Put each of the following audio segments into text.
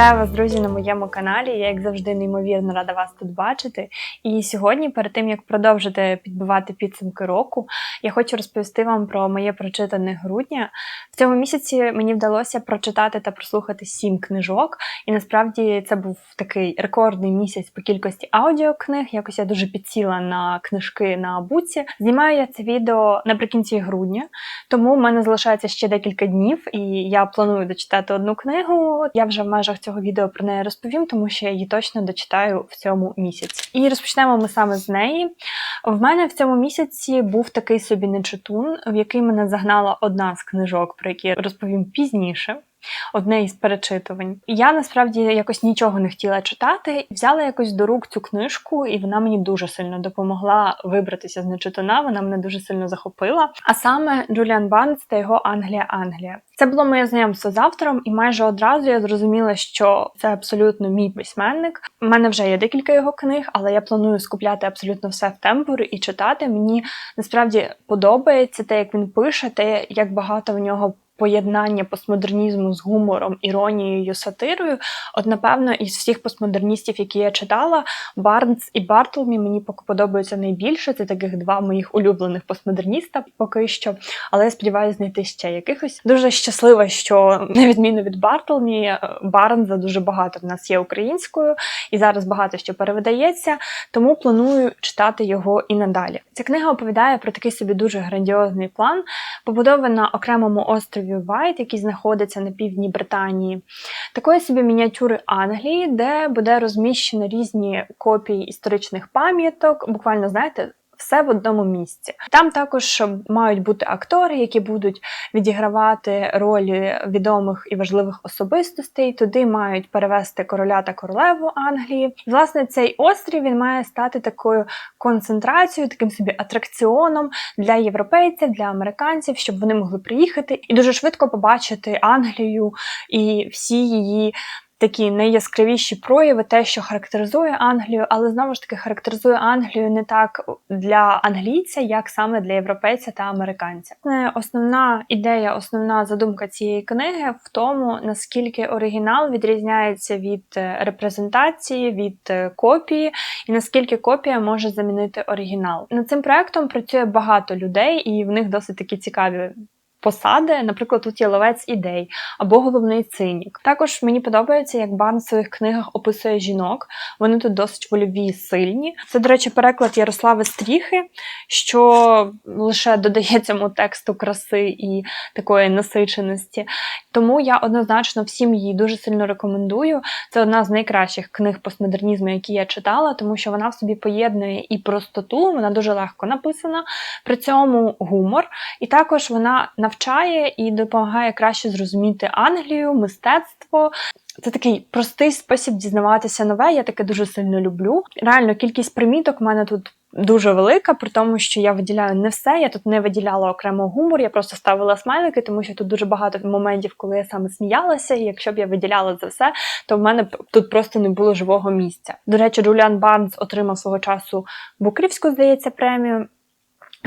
Вітаю вас, друзі, на моєму каналі. Я, як завжди, неймовірно рада вас тут бачити. І сьогодні, перед тим як продовжити підбивати підсумки року, я хочу розповісти вам про моє прочитане грудня. В цьому місяці мені вдалося прочитати та прослухати сім книжок, і насправді це був такий рекордний місяць по кількості аудіокниг. Якось я дуже підсіла на книжки на буці. Знімаю я це відео наприкінці грудня, тому в мене залишається ще декілька днів, і я планую дочитати одну книгу. Я вже в межах цього відео про неї розповім, тому що я її точно дочитаю в цьому місяці. І розпочнемо ми саме з неї. В мене в цьому місяці був такий собі нечитун, в який мене загнала одна з книжок, про які я розповім пізніше. Одне із перечитувань. Я насправді якось нічого не хотіла читати, взяла якось до рук цю книжку, і вона мені дуже сильно допомогла вибратися з нечитуна. Вона мене дуже сильно захопила. А саме Джуліан Банц та його Англія Англія. Це було моє знайомство з автором, і майже одразу я зрозуміла, що це абсолютно мій письменник. У мене вже є декілька його книг, але я планую скупляти абсолютно все в темпорі і читати. Мені насправді подобається те, як він пише, те, як багато в нього. Поєднання постмодернізму з гумором, іронією, сатирою. От, напевно, із всіх постмодерністів, які я читала, Барнс і Бартлмі мені подобаються найбільше. Це таких два моїх улюблених постмодерніста поки що. Але я сподіваюся знайти ще якихось. Дуже щаслива, що на відміну від Бартлмі, Барнза дуже багато в нас є українською, і зараз багато що перевидається, тому планую читати його і надалі. Ця книга оповідає про такий собі дуже грандіозний план, побудований окремому острові. Вайт, який знаходиться на півдні Британії, такої собі мініатюри Англії, де буде розміщено різні копії історичних пам'яток, буквально, знаєте, все в одному місці. Там також мають бути актори, які будуть відігравати ролі відомих і важливих особистостей. Туди мають перевести короля та королеву Англії. Власне, цей острів він має стати такою концентрацією, таким собі атракціоном для європейців, для американців, щоб вони могли приїхати і дуже швидко побачити Англію і всі її такі найяскравіші прояви, те, що характеризує Англію, але знову ж таки характеризує Англію не так для англійця, як саме для європейця та американця. Основна ідея, основна задумка цієї книги в тому, наскільки оригінал відрізняється від е, репрезентації, від е, копії, і наскільки копія може замінити оригінал. Над цим проектом працює багато людей, і в них досить такі цікаві посади, наприклад, тут є ловець ідей або головний цинік. Також мені подобається, як Бан в своїх книгах описує жінок. Вони тут досить вольові і сильні. Це, до речі, переклад Ярослави Стріхи, що лише додає цьому тексту краси і такої насиченості. Тому я однозначно всім її дуже сильно рекомендую. Це одна з найкращих книг постмодернізму, які я читала, тому що вона в собі поєднує і простоту, вона дуже легко написана, при цьому гумор, і також вона навчає і допомагає краще зрозуміти Англію, мистецтво. Це такий простий спосіб дізнаватися нове. Я таке дуже сильно люблю. Реально, кількість приміток в мене тут. Дуже велика, при тому, що я виділяю не все. Я тут не виділяла окремо гумор, я просто ставила смайлики, тому що тут дуже багато моментів, коли я саме сміялася. І якщо б я виділяла за все, то в мене тут просто не було живого місця. До речі, Джуліан Барнс отримав свого часу Букрівську, здається, премію.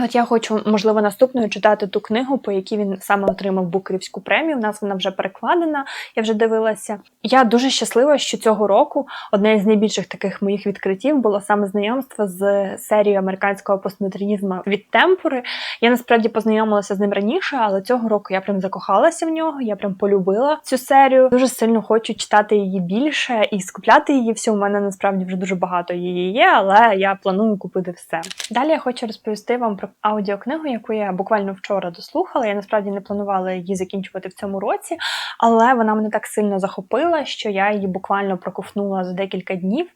От я хочу, можливо, наступною читати ту книгу, по якій він саме отримав Букерівську премію. У нас вона вже перекладена, я вже дивилася. Я дуже щаслива, що цього року одне з найбільших таких моїх відкриттів було саме знайомство з серією американського постмодернізму від темпори. Я насправді познайомилася з ним раніше, але цього року я прям закохалася в нього, я прям полюбила цю серію. Дуже сильно хочу читати її більше і скупляти її. Все, у мене насправді вже дуже багато її є, але я планую купити все. Далі я хочу розповісти вам про аудіокнигу, яку я буквально вчора дослухала. Я насправді не планувала її закінчувати в цьому році, але вона мене так сильно захопила, що я її буквально проковтнула за декілька днів.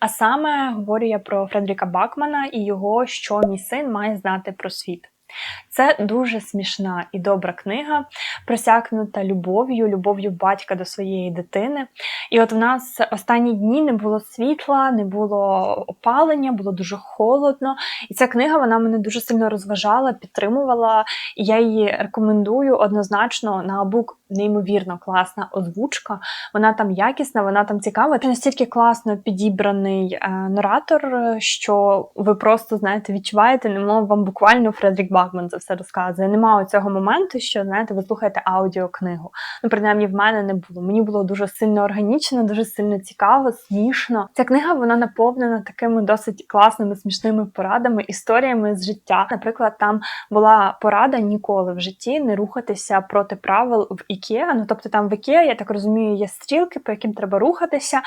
А саме говорю я про Фредріка Бакмана і його, що мій син має знати про світ. Це дуже смішна і добра книга, просякнута любов'ю, любов'ю батька до своєї дитини. І от в нас останні дні не було світла, не було опалення, було дуже холодно. І ця книга вона мене дуже сильно розважала, підтримувала. І я її рекомендую однозначно на бук неймовірно класна озвучка. Вона там якісна, вона там цікава. Це настільки класно підібраний е, наратор, е, що ви просто знаєте, відчуваєте, немов вам буквально Фредрік Бакман це все розказує. Немає цього моменту, що знаєте, ви слухаєте аудіокнигу. Ну, принаймні, в мене не було. Мені було дуже сильно органічно, дуже сильно цікаво, смішно. Ця книга вона наповнена такими досить класними, смішними порадами, історіями з життя. Наприклад, там була порада ніколи в житті не рухатися проти правил в Ікеа. Ну тобто там в Ікеа, я так розумію, є стрілки, по яким треба рухатися.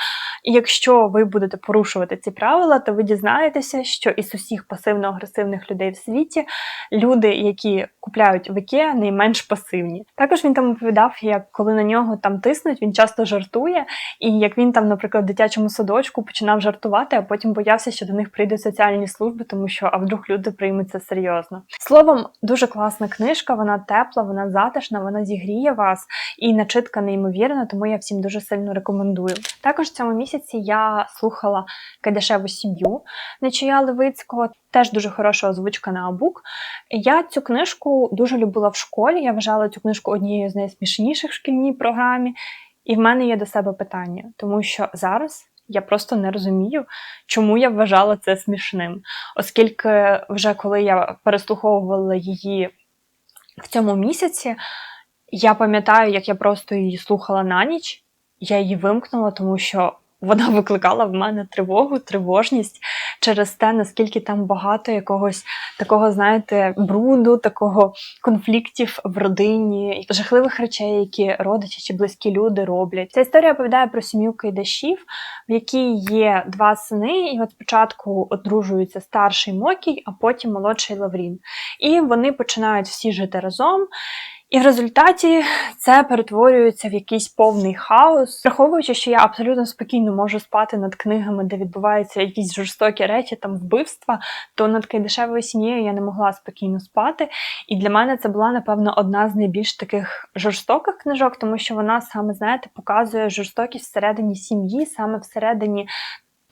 І якщо ви будете порушувати ці правила, то ви дізнаєтеся, що із усіх пасивно-агресивних людей в світі люди, які купляють в Ікеа, найменш пасивні. Також він там оповідав, як коли на нього там тиснуть, він часто жартує, і як він там, наприклад, в дитячому садочку починав жартувати, а потім боявся, що до них прийдуть соціальні служби, тому що а вдруг люди приймуть це серйозно. Словом, дуже класна книжка, вона тепла, вона затишна, вона зігріє вас і начитка неймовірна, тому я всім дуже сильно рекомендую. Також в цьому місяці я слухала Кайдашеву сім'ю Нечия Левицького. Теж дуже хороша озвучка на Абук. Я цю книжку дуже любила в школі. Я вважала цю книжку однією з найсмішніших в шкільній програмі. І в мене є до себе питання, тому що зараз я просто не розумію, чому я вважала це смішним. Оскільки вже коли я переслуховувала її в цьому місяці, я пам'ятаю, як я просто її слухала на ніч, я її вимкнула, тому що вона викликала в мене тривогу, тривожність через те, наскільки там багато якогось такого, знаєте, бруду, такого конфліктів в родині, жахливих речей, які родичі чи близькі люди роблять. Ця історія оповідає про сім'ю Кайдашів, в якій є два сини, і от спочатку одружується старший Мокій, а потім молодший Лаврін. І вони починають всі жити разом. І в результаті це перетворюється в якийсь повний хаос, враховуючи, що я абсолютно спокійно можу спати над книгами, де відбуваються якісь жорстокі речі, там вбивства, то над кайдешевою сім'єю я не могла спокійно спати. І для мене це була, напевно, одна з найбільш таких жорстоких книжок, тому що вона саме, знаєте, показує жорстокість всередині сім'ї, саме всередині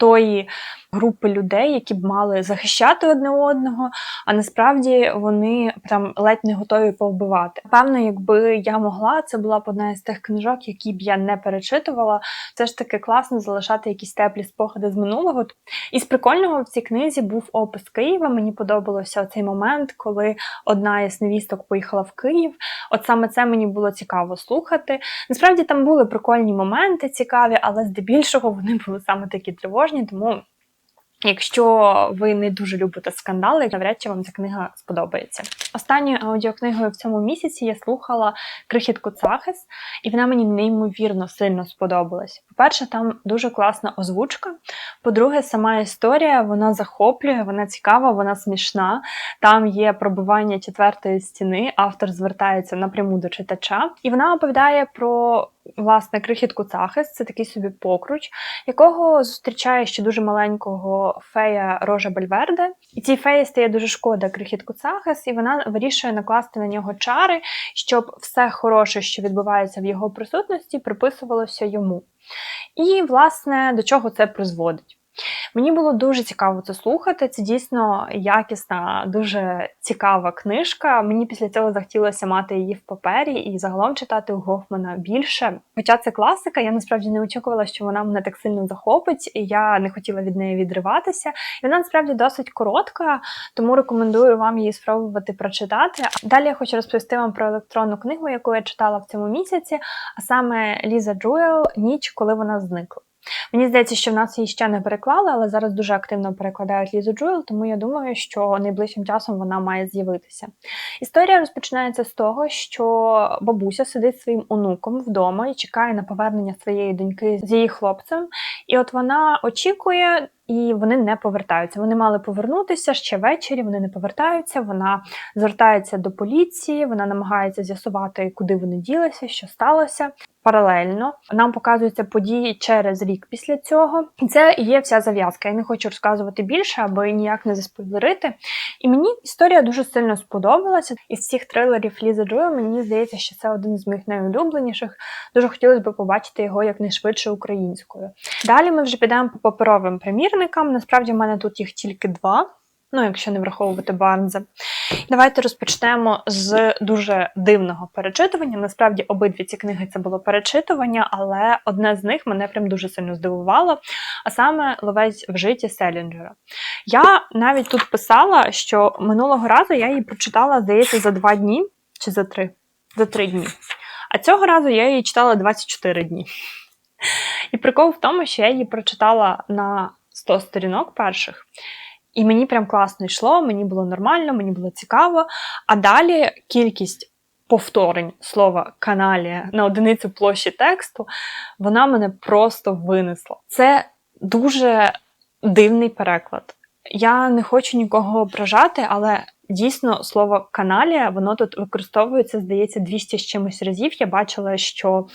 тої групи людей, які б мали захищати одне одного, а насправді вони прям ледь не готові повбивати. Певно, якби я могла, це була б одна із тих книжок, які б я не перечитувала. Все ж таки класно залишати якісь теплі спогади з минулого. І з прикольного в цій книзі був опис Києва. Мені подобалося цей момент, коли одна із невісток поїхала в Київ. От саме це мені було цікаво слухати. Насправді там були прикольні моменти цікаві, але здебільшого вони були саме такі тривожні, тому. Якщо ви не дуже любите скандали, навряд чи вам ця книга сподобається. Останньою аудіокнигою в цьому місяці я слухала Крихітку Цахис, і вона мені неймовірно сильно сподобалась. По-перше, там дуже класна озвучка. По-друге, сама історія вона захоплює, вона цікава, вона смішна. Там є пробивання четвертої стіни, автор звертається напряму до читача, і вона оповідає про. Власне, крихітку Цахис, це такий собі покруч, якого зустрічає ще дуже маленького фея Рожа Бельверде. І цій феї стає дуже шкода крихітку Цахис, і вона вирішує накласти на нього чари, щоб все хороше, що відбувається в його присутності, приписувалося йому. І, власне, до чого це призводить. Мені було дуже цікаво це слухати. Це дійсно якісна, дуже цікава книжка. Мені після цього захотілося мати її в папері і загалом читати у Гофмана більше. Хоча це класика, я насправді не очікувала, що вона мене так сильно захопить, і я не хотіла від неї відриватися. І вона насправді досить коротка, тому рекомендую вам її спробувати прочитати. Далі я хочу розповісти вам про електронну книгу, яку я читала в цьому місяці, а саме Ліза Джуел Ніч, коли вона зникла. Мені здається, що в нас її ще не переклали, але зараз дуже активно перекладають Лізу Джуел, тому я думаю, що найближчим часом вона має з'явитися. Історія розпочинається з того, що бабуся сидить своїм онуком вдома і чекає на повернення своєї доньки з її хлопцем. І от вона очікує. І вони не повертаються. Вони мали повернутися ще ввечері. Вони не повертаються. Вона звертається до поліції, вона намагається з'ясувати, куди вони ділися, що сталося. Паралельно нам показуються події через рік після цього. І це є вся зав'язка. Я не хочу розказувати більше, аби ніяк не заспойлерити. І мені історія дуже сильно сподобалася. Із всіх трилерів Лізи Джоел мені здається, що це один з моїх найулюбленіших. Дуже хотілося б побачити його якнайшвидше українською. Далі ми вже підемо по паперовим примірникам. Насправді в мене тут їх тільки два. Ну, якщо не враховувати Барнза. Давайте розпочнемо з дуже дивного перечитування. Насправді, обидві ці книги це було перечитування, але одне з них мене прям дуже сильно здивувало, а саме Ловець в житті Селінджера. Я навіть тут писала, що минулого разу я її прочитала, здається, за два дні чи за три? За три дні. А цього разу я її читала 24 дні. І прикол в тому, що я її прочитала на 100 сторінок перших. І мені прям класно йшло, мені було нормально, мені було цікаво. А далі кількість повторень слова каналія на одиницю площі тексту, вона мене просто винесла. Це дуже дивний переклад. Я не хочу нікого ображати, але дійсно слово каналія, воно тут використовується, здається, 200 з чимось разів. Я бачила, що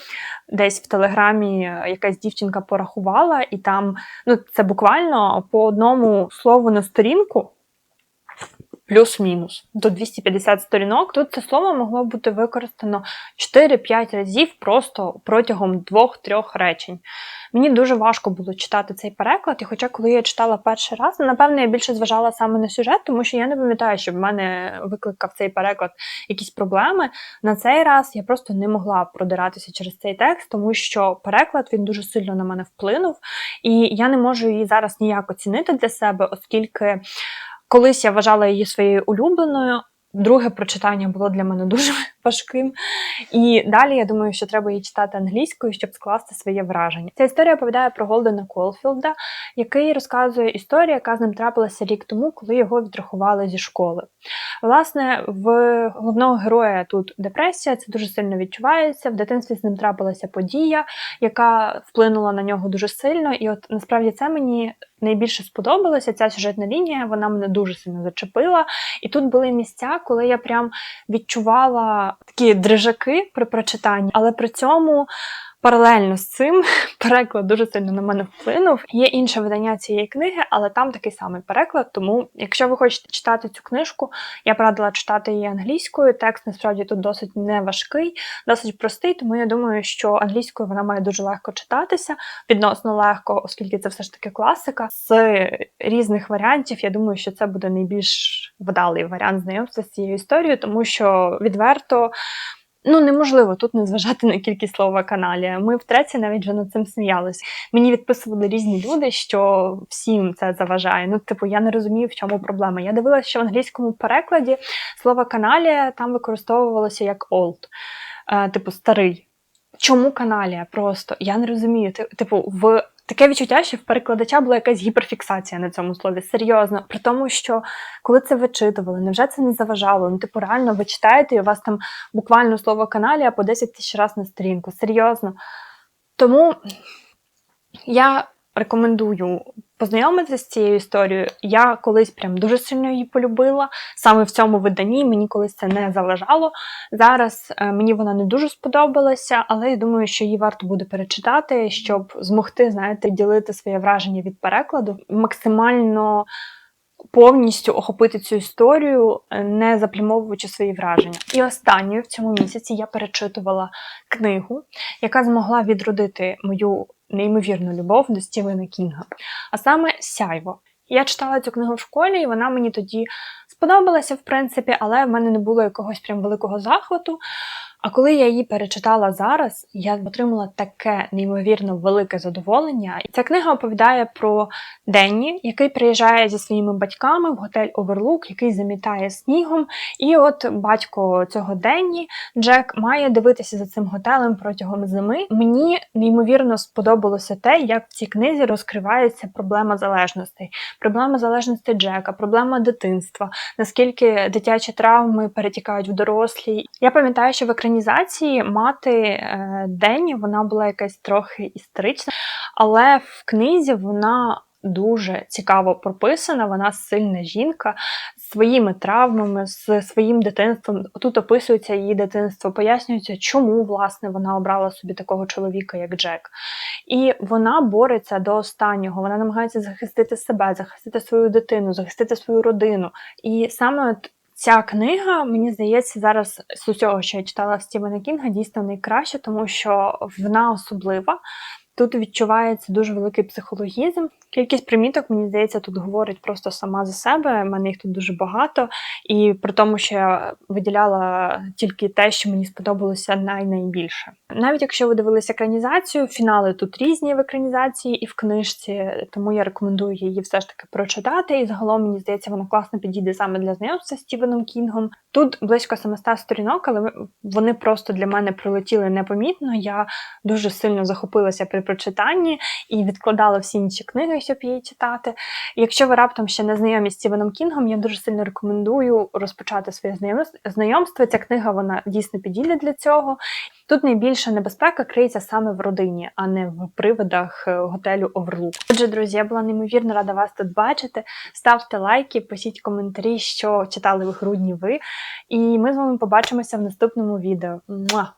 десь в телеграмі якась дівчинка порахувала, і там ну, це буквально по одному слову на сторінку. Плюс-мінус до 250 сторінок. Тут це слово могло бути використано 4-5 разів просто протягом 2-3 речень. Мені дуже важко було читати цей переклад, і хоча, коли я читала перший раз, напевно, я більше зважала саме на сюжет, тому що я не пам'ятаю, щоб в мене викликав цей переклад якісь проблеми. На цей раз я просто не могла продиратися через цей текст, тому що переклад він дуже сильно на мене вплинув, і я не можу її зараз ніяк оцінити для себе, оскільки. Колись я вважала її своєю улюбленою. Друге прочитання було для мене дуже важким. І далі я думаю, що треба її читати англійською, щоб скласти своє враження. Ця історія оповідає про Голдена Колфілда, який розказує історію, яка з ним трапилася рік тому, коли його відрахували зі школи. Власне, в головного героя тут депресія, це дуже сильно відчувається. В дитинстві з ним трапилася подія, яка вплинула на нього дуже сильно. І от насправді це мені найбільше сподобалося. Ця сюжетна лінія, вона мене дуже сильно зачепила. І тут були місця, коли я прям відчувала такі дрижаки при прочитанні, але при цьому. Паралельно з цим переклад дуже сильно на мене вплинув. Є інше видання цієї книги, але там такий самий переклад. Тому, якщо ви хочете читати цю книжку, я б радила читати її англійською. Текст насправді тут досить неважкий, досить простий, тому я думаю, що англійською вона має дуже легко читатися, відносно легко, оскільки це все ж таки класика. З різних варіантів, я думаю, що це буде найбільш вдалий варіант знайомства з цією історією, тому що відверто. Ну, неможливо тут не зважати на кількість слова каналія. Ми втретє навіть вже над цим сміялися. Мені відписували різні люди, що всім це заважає. Ну, типу, я не розумію, в чому проблема. Я дивилася, що в англійському перекладі слово каналія там використовувалося як old, е, типу старий. Чому каналія? Просто я не розумію. Типу, в Таке відчуття, що в перекладача була якась гіперфіксація на цьому слові. Серйозно. При тому, що коли це вичитували, невже це не заважало? Ну, типу, реально ви читаєте, і у вас там буквально слово каналія по 10 тисяч раз на сторінку. Серйозно. Тому я рекомендую познайомитися з цією історією. Я колись прям дуже сильно її полюбила. Саме в цьому виданні мені колись це не заважало. Зараз е, мені вона не дуже сподобалася, але я думаю, що її варто буде перечитати, щоб змогти, знаєте, ділити своє враження від перекладу максимально. Повністю охопити цю історію, е, не заплімовуючи свої враження. І останньою в цьому місяці я перечитувала книгу, яка змогла відродити мою неймовірну любов до Стівена Кінга, а саме Сяйво. Я читала цю книгу в школі, і вона мені тоді сподобалася, в принципі, але в мене не було якогось прям великого захвату. А коли я її перечитала зараз, я отримала таке неймовірно велике задоволення. Ця книга оповідає про Денні, який приїжджає зі своїми батьками в готель Оверлук, який замітає снігом. І от батько цього Денні, Джек, має дивитися за цим готелем протягом зими. Мені неймовірно сподобалося те, як в цій книзі розкривається проблема залежностей, проблема залежності Джека, проблема дитинства, наскільки дитячі травми перетікають в дорослі. Я пам'ятаю, що в екрані екранізації мати е, Денні вона була якась трохи історична, але в книзі вона дуже цікаво прописана. Вона сильна жінка з своїми травмами, з своїм дитинством. Тут описується її дитинство, пояснюється, чому власне вона обрала собі такого чоловіка, як Джек. І вона бореться до останнього. Вона намагається захистити себе, захистити свою дитину, захистити свою родину. І саме Ця книга, мені здається, зараз з усього, що я читала Стівена Кінга, дійсно найкраща, тому що вона особлива. Тут відчувається дуже великий психологізм. Кількість приміток, мені здається, тут говорить просто сама за себе. У мене їх тут дуже багато. І при тому, що я виділяла тільки те, що мені сподобалося най-найбільше. Навіть якщо ви дивилися екранізацію, фінали тут різні в екранізації і в книжці, тому я рекомендую її все ж таки прочитати. І загалом мені здається, вона класно підійде саме для знайомства з Стівеном Кінгом. Тут близько 700 сторінок, але вони просто для мене прилетіли непомітно. Я дуже сильно захопилася при прочитанні і відкладала всі інші книги, щоб її читати. Якщо ви раптом ще не знайомі з Стівеном Кінгом, я дуже сильно рекомендую розпочати своє знайомство- знайомство. Ця книга вона дійсно підійде для цього. Тут найбільша небезпека криється саме в родині, а не в привидах е, готелю Оверлук. Отже, друзі, я була неймовірно рада вас тут бачити. Ставте лайки, пишіть коментарі, що читали в грудні ви. І ми з вами побачимося в наступному відео. Муа!